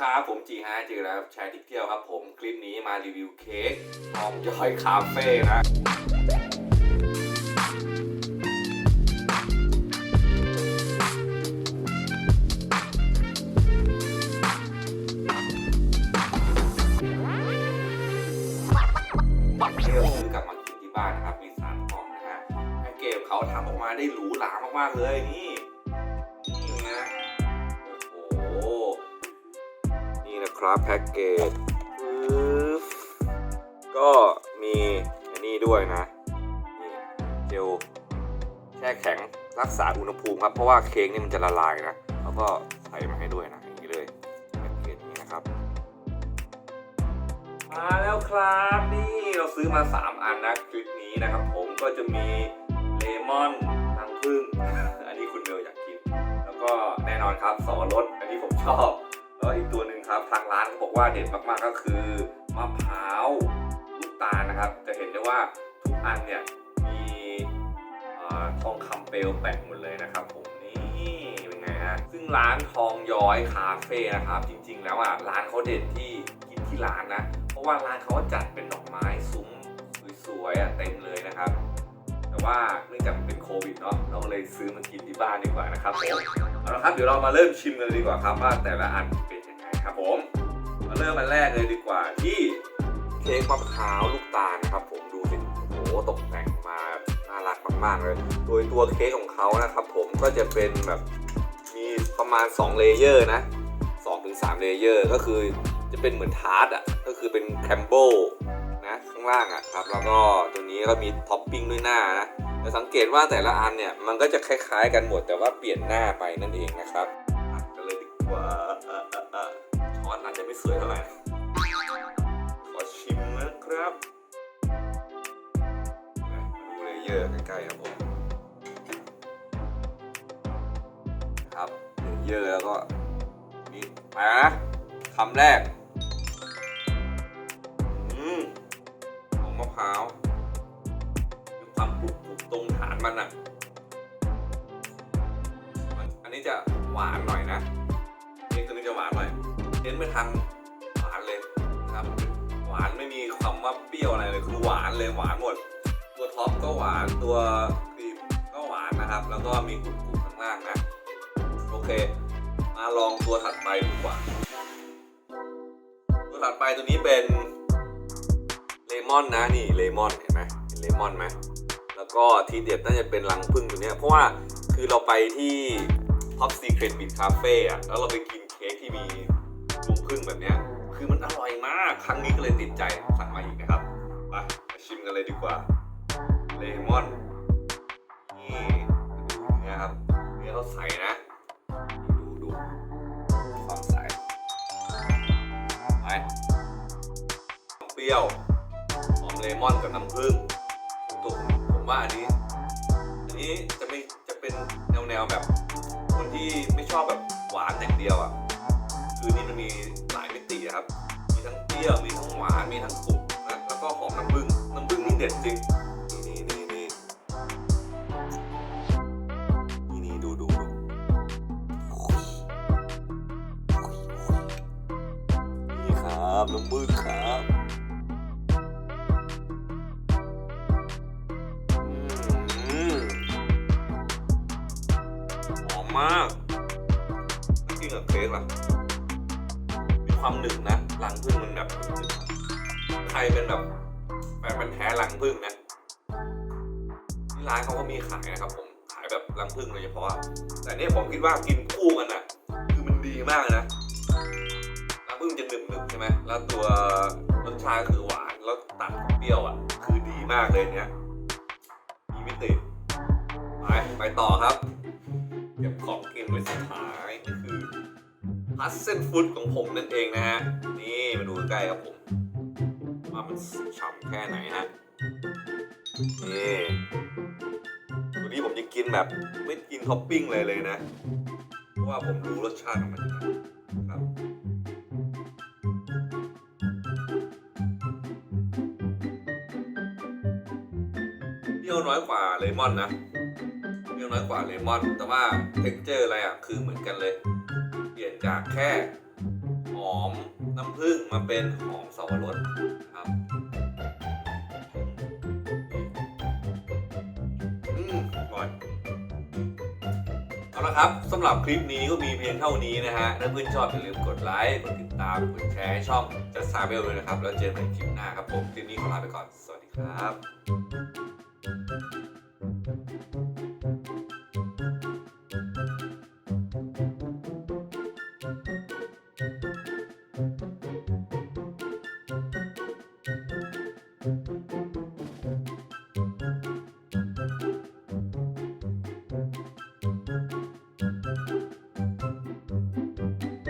ครับ ผมจีฮะจีแล้วแชร์ที่ยวครับผมคลิปนี้มารีวิวเค้กทองย้อยคาเฟ่นะที่เราซื้อกลับมากินที่บ้านนะครับ มีสามกล่องนะฮะแพ็กเกจเขาทำออกมาได้หรูหรามากๆเลยนี่ ครับแพ็กเกจก็มีอันนี้ด้วยนะนี่เจลแช่แข็งรักษาอุณหภูมิครับ เพราะว่าเค้กนี่มันจะละลายนะแล้วก็ใส่มาให้ด้วยนะอย่างนี้เลยแพ็กเกจนี้นะครับ มาแล้วครับนี่เราซื้อมา 3 อันนะคลิปนี้นะครับ ผมก็จะมีเลมอนรังผึ้งอันนี้คุณเบลอยากกิน แล้วก็แน่นอนครับสอรสอันนี้ผมชอบแล้วอีกตัว ครับ ทางร้านเขาบอกว่าเด็ดมากๆก็คือมะพร้าวลูกตาลนะครับ จะเห็นได้ว่าทุกอันเนี่ยมีทองคำเปลวแปะหมดเลยนะครับผมนี่เป็นไงฮะซึ่งร้านทองย้อยคาเฟ่นะครับ จริง ๆ แล้วอะร้านเขาเด็ดที่กินที่ร้านนะ เพราะว่าร้านเขาจัดเป็นดอกไม้ซุ้มสวยๆอะเต็มเลยนะครับแต่ว่าเนื่องจากเป็นโควิดเนาะเราก็เลยซื้อมากินที่บ้านดีกว่านะครับผมเอาละครับเดี๋ยวเรามาเริ่มชิมกันเลยดีกว่าครับว่าแต่ละอันเป็น ครับผมมาเริ่มอันแรกเลยดีกว่าที่เค้กมะพร้าวลูกตาลครับ ผมดูสิโอ้โหตกแต่งมาน่ารักมากๆเลย โดยตัวเค้กของเขานะครับ ผมก็จะเป็นแบบมีประมาณ 2 เลเยอร์นะ2-3ถึง3เลเยอร์ก็คือจะเป็นเหมือนทาร์ตอะก็คือเป็นแคมโบนะข้างล่างอะครับแล้วก็ตัวนี้ก็มีท็อปปิ้งด้วยหน้านะจะสังเกตว่าแต่ละอันเนี่ยมันก็จะคล้ายๆ กันหมดแต่ว่าเปลี่ยนหน้าไปนั่นเองนะครับกันเลยดีกว่า ไม่สวยเท่าไหร่ ขอชิมนะครับดูเลเยอร์ใกล้ๆครับผม ครับเลเยอะแล้วก็นี่มานะคำแรก อืมของมะพร้าวมีความกรุบกรุบตรงฐานมันอะอันนี้จะหวานหน่อยนะนี่ตัวนี้จะหวานหน่อย เน้นไปทางหวานเลยนะครับ หวานไม่มีคำว่าเปรี้ยวอะไรเลยคือหวานเลยหวานหมด ตัวท็อปก็หวานตัวครีมก็หวานนะครับ แล้วก็มีกรุบๆข้างล่างนะโอเค มาลองตัวถัดไปดีกว่า ตัวถัดไปตัวนี้เป็นเลมอนนะนี่เลมอนเห็นไหมเห็นเลมอนไหมแล้วก็ทีเด็ดน่าจะเป็นรังผึ้งตัวเนี้ยเพราะว่าคือเราไปที่ Top Secret Beat Cafe อะแล้วเราไปกินเค้กที่มี ผึ้งแบบเนี้ยคือมันอร่อยมากครั้งนี้ก็เลยติดใจสั่งมาอีกนะครับไปมาชิมกันเลยดีกว่าเลมอนนี่ดูเนื้อครับเนื้อเขาใสนะดูดูความใสไปเปรี้ยวหอมเลมอนกับน้ำผึ้งตัวผมผมว่าอันนี้อันนี้จะไม่จะเป็นแนวแนวแบบ คนที่ไม่ชอบแบบหวานอย่างเดียวอะ คือนี่มันมีหลายมิติครับ มีทั้งเปรี้ยว มีทั้งหวาน มีทั้งกรุบนะแล้วก็หอมน้ำผึ้ง น้ำผึ้งนี่เด็ดจริง นี่นี่นี่นี่นี่ดูดูดูนี่ครับ น้ำมือครับอืมหอมมากแล้วกินกับเค้กล่ะ ความหนึบนะรังผึ้งมันแบบใครเป็นแบบแฟนมันธุ์แท้รังผึ้งนะที่ร้านเขาก็มีขายนะครับผมขายแบบรังผึ้งโดยเฉพาะแต่เนี่ยผมคิดว่ากินคู่กันนะคือมันดีมากนะน้ำผึ้งจะหนึบหนึบใช่ไหมแล้วตัวรสชาติคือหวานแล้วตัดเปรี้ยวอะ คือดีมากเลยเนี้ยมีมิติไปไปต่อครับเก็บของกินไว้สุดท้ายนี่คือ พัสเซนฟูดของผมนั่นเองนะฮะ นี่มาดูใกล้ครับผมว่ามันฉ่ำแค่ไหนฮะนี่ตัวนี้ผมจะกินแบบไม่กินท็อปปิ้งเลยเลยนะ เพราะว่าผมรู้รสชาติของมันอยู่แล้วครับเปรี้ยวน้อยกว่าเลมอนนะเปรี้ยวน้อยกว่าเลมอน แต่ว่าเท็กเจอร์อะไรอะ คือเหมือนกันเลย จากแค่หอมน้ำผึ้งมาเป็นหอมสวรสครับอืมอร่อยเอาละครับสำหรับคลิปนี้ก็มีเพียงเท่านี้นะฮะ ถ้าเพื่อนชอบอย่าลืมกดไลค์ กดติดตาม กดแชร์ให้ช่องจัสซาเบลเลยนะครับ แล้วเจอกันคลิปหน้าครับผม คลิปนี้ขอลาไปก่อน สวัสดีครับ